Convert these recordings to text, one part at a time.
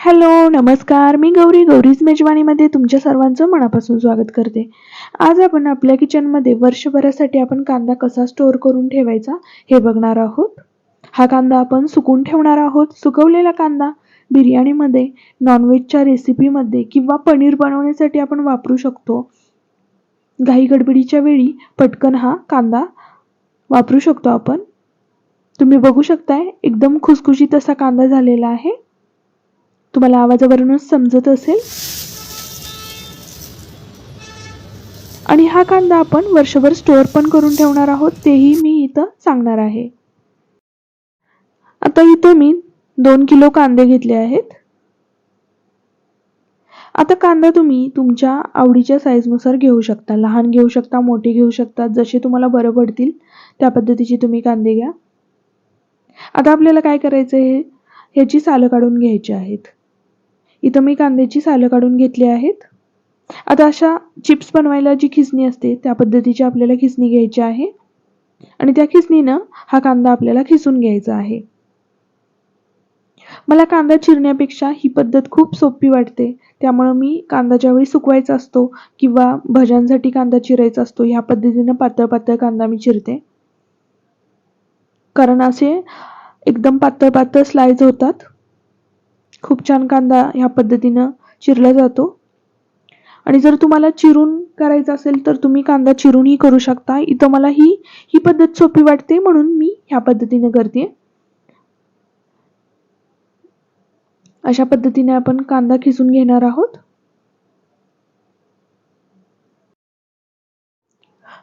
Hello नमस्कार. मी गौरी गौरीज मेजवानीमध्ये तुमच्या सर्वांचं मनापासून स्वागत करते. आज आपण आपल्या किचनमध्ये वर्षभरासाठी आपण कांदा कसा स्टोअर करून ठेवायचा हे बघणार आहोत. हा कांदा आपण सुकून ठेवणार आहोत. सुकवलेला कांदा बिर्याणीमध्ये नॉनव्हेजच्या रेसिपीमध्ये किंवा पनीर बनवण्यासाठी आपण वापरू शकतो. घाई गडबडीच्या वेळी पटकन हा कांदा वापरू शकतो आपण. तुम्ही बघू शकताय एकदम खुसखुशीत असा कांदा झालेला आहे. तुम्हाला आवाजावरूनच समजत असेल? आणि हा कांदा आपण वर्षभर स्टोअर पण करून ठेवणार आहोत तेही मी इथं सांगणार आहे. आता इथं मी दोन किलो कांदे घेतले आहेत. आता कांदा तुम्ही तुमच्या आवडीच्या साईजनुसार घेऊ शकता. लहान घेऊ शकता मोठे घेऊ शकता जसे तुम्हाला बरं पडतील त्या पद्धतीचे तुम्ही कांदे घ्या. आता आपल्याला काय करायचं आहे ह्याची सालं काढून घ्यायची आहेत. इथं मी कांद्याची सालं काढून घेतली आहेत. आता अशा चिप्स बनवायला जी खिसणी असते त्या पद्धतीची आपल्याला खिसणी घ्यायची आहे. आणि त्या खिसणीनं हा कांदा आपल्याला खिसून घ्यायचा आहे. मला कांदा चिरण्यापेक्षा ही पद्धत खूप सोपी वाटते. त्यामुळं मी कांदा ज्यावेळी सुकवायचा असतो किंवा भज्यांसाठी कांदा चिरायचा असतो ह्या पद्धतीनं पातळ पातळ कांदा मी चिरते. कारण असे एकदम पातळ पातळ स्लाइस होतात. खूप छान कांदा ह्या पद्धतीनं चिरला जातो. आणि जर तुम्हाला चिरून करायचं असेल तर तुम्ही कांदा चिरूनही करू शकता. इथं मला ही ही पद्धत सोपी वाटते म्हणून मी ह्या पद्धतीने करते. अशा पद्धतीने आपण कांदा खिसून घेणार आहोत.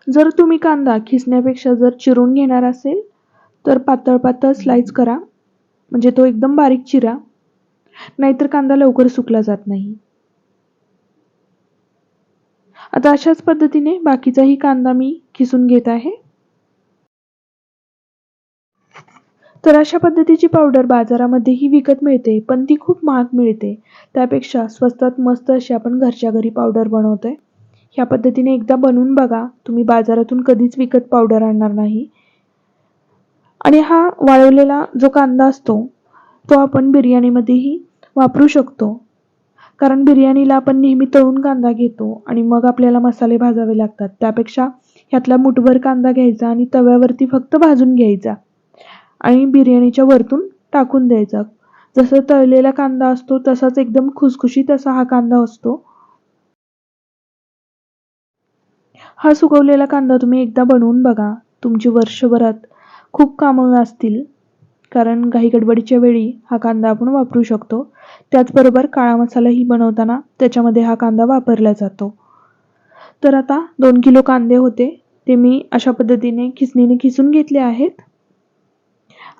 जर तुम्ही कांदा खिसण्यापेक्षा जर चिरून घेणार असेल तर पातळ पातळ स्लाइस करा. म्हणजे तो एकदम बारीक चिरा. नाहीतर कांदा लवकर सुकला जात नाही. आता अशाच पद्धतीने बाकीचाही कांदा मी खिसून घेत आहे. तर अशा पद्धतीची पावडर बाजारामध्येही विकत मिळते पण ती खूप महाग मिळते. त्यापेक्षा स्वस्तात मस्त अशी आपण घरच्या घरी पावडर बनवतोय. ह्या पद्धतीने एकदा बनवून बघा तुम्ही बाजारातून कधीच विकत पावडर आणणार नाही. आणि हा वाळवलेला जो कांदा असतो तो आपण बिर्याणीमध्येही वापरू शकतो. कारण बिर्याणीला आपण नेहमी तळून कांदा घेतो आणि मग आपल्याला मसाले भाजावे लागतात. त्यापेक्षा ह्यातला मुठभर कांदा घ्यायचा आणि तव्यावरती फक्त भाजून घ्यायचा आणि बिर्याणीच्या वरतून टाकून द्यायचा. जसं तळलेला कांदा असतो तसाच एकदम खुसखुशीत असा हा कांदा असतो. हा सुकवलेला कांदा तुम्ही एकदा बनवून बघा. तुमची वर्षभरात खूप कामं असतील. कारण घाई गडबडीच्या वेळी हा कांदा आपण वापरू शकतो. त्याचबरोबर काळा मसालाही बनवताना त्याच्यामध्ये हा कांदा वापरला जातो. तर आता दोन किलो कांदे होते. ते मी अशा पद्धतीने खिसणीने खिसून घेतले आहेत.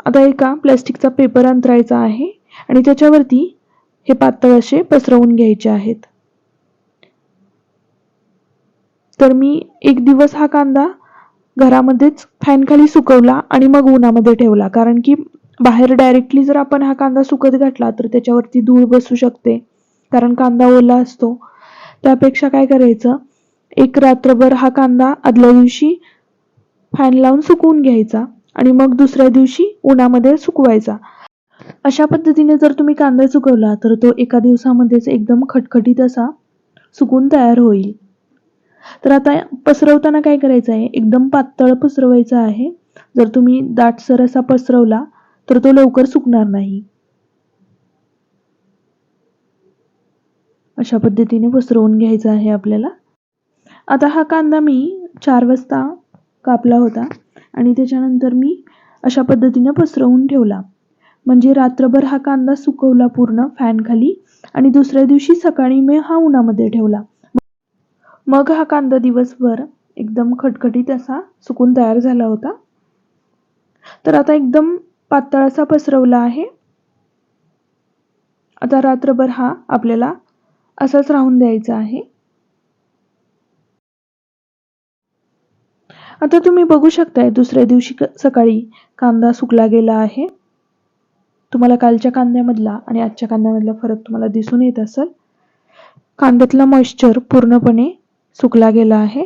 आता एका प्लॅस्टिकचा पेपर अंतरायचा आहे आणि त्याच्यावरती हे पातळ असे पसरवून घ्यायचे आहेत. तर मी एक दिवस हा कांदा घरामध्येच फॅनखाली सुकवला आणि मग उन्हामध्ये ठेवला. कारण की बाहेर डायरेक्टली जर आपण हा कांदा सुकत घातला तर त्याच्यावरती धूळ बसू शकते. कारण कांदा ओला असतो. त्यापेक्षा काय करायचं? एक रात्रभर हा कांदा आदल्या दिवशी फॅन लावून सुकवून घ्यायचा आणि मग दुसऱ्या दिवशी उन्हामध्ये सुकवायचा. अशा पद्धतीने जर तुम्ही कांदा सुकवला तर तो एका दिवसामध्येच एकदम खटखटीत असा सुकून तयार होईल. तर आता पसरवताना काय करायचं आहे? एकदम पातळ पसरवायचं आहे. जर तुम्ही दाटसर असा पसरवला तर तो लवकर सुकणार नाही. अशा पद्धतीने पसरवून घ्यायचा आहे आपल्याला. आता हा कांदा मी चार वाजता कापला होता आणि त्याच्यानंतर मी अशा पद्धतीने पसरवून ठेवला. म्हणजे रात्रभर हा कांदा सुकवला पूर्ण फॅनखाली आणि दुसऱ्या दिवशी सकाळी मी हा उन्हामध्ये ठेवला. मग हा कांदा दिवसभर एकदम खटखटीत असा सुकून तयार झाला होता. तर आता एकदम पातळ असा पसरवला आहे. आता रात्रभर हा आपल्याला असाच राहून द्यायचा आहे. आता तुम्ही बघू शकताय दुसऱ्या दिवशी सकाळी कांदा सुकला गेला आहे. तुम्हाला कालच्या कांद्यामधला आणि आजच्या कांद्यामधला फरक तुम्हाला दिसून येत असेल. कांद्यातला मॉइश्चर पूर्णपणे सुकला गेला आहे.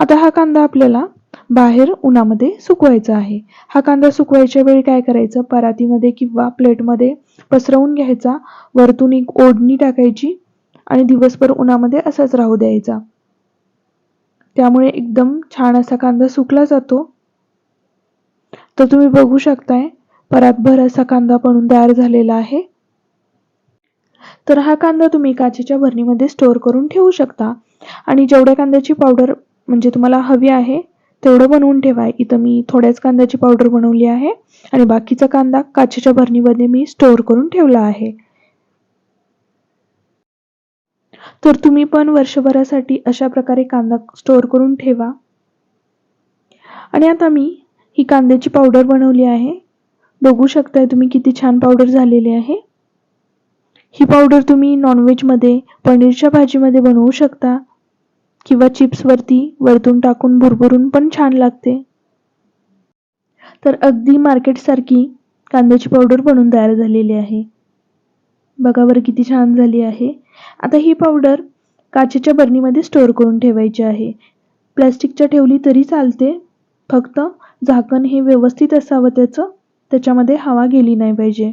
आता हा कांदा आपल्याला बाहेर उन्हामध्ये सुकवायचा आहे. हा कांदा सुकवायच्या वेळी काय करायचं? परातीमध्ये किंवा प्लेटमध्ये पसरवून घ्यायचा वरतून एक ओढणी टाकायची आणि दिवसभर उन्हामध्ये असाच राहू द्यायचा. त्यामुळे एकदम छान असा कांदा सुकला जातो. तर तुम्ही बघू शकताय परातभर असा कांदा बनून तयार झालेला आहे. तर हा कांदा तुम्ही काचेच्या भरणीमध्ये स्टोअर करून ठेवू शकता. आणि जेवढ्या कांद्याची पावडर म्हणजे तुम्हाला हवी आहे तेवढं बनवून ठेवा. इथं मी थोड्याच कांद्याची पावडर बनवली आहे आणि बाकीचा कांदा काचेच्या भरणीमध्ये मी स्टोअर करून ठेवला आहे. तर तुम्ही पण वर्षभरासाठी अशा प्रकारे कांदा स्टोअर करून ठेवा. आणि आता मी ही कांद्याची पावडर बनवली आहे. बघू शकताय तुम्ही किती छान पावडर झालेली आहे. ही पावडर तुम्ही नॉनव्हेजमध्ये पनीरच्या भाजीमध्ये बनवू शकता. किंवा चिप्सवरती वरतून टाकून भुरभुरून पण छान लागते. तर अगदी मार्केटसारखी कांद्याची पावडर बनून तयार झालेली आहे. बघा बरं किती छान झाली आहे. आता ही पावडर काचेच्या बरणीमध्ये स्टोअर करून ठेवायची आहे. प्लॅस्टिकच्या ठेवली तरी चालते. फक्त झाकण हे व्यवस्थित असावं त्याचं. त्याच्यामध्ये हवा गेली नाही पाहिजे.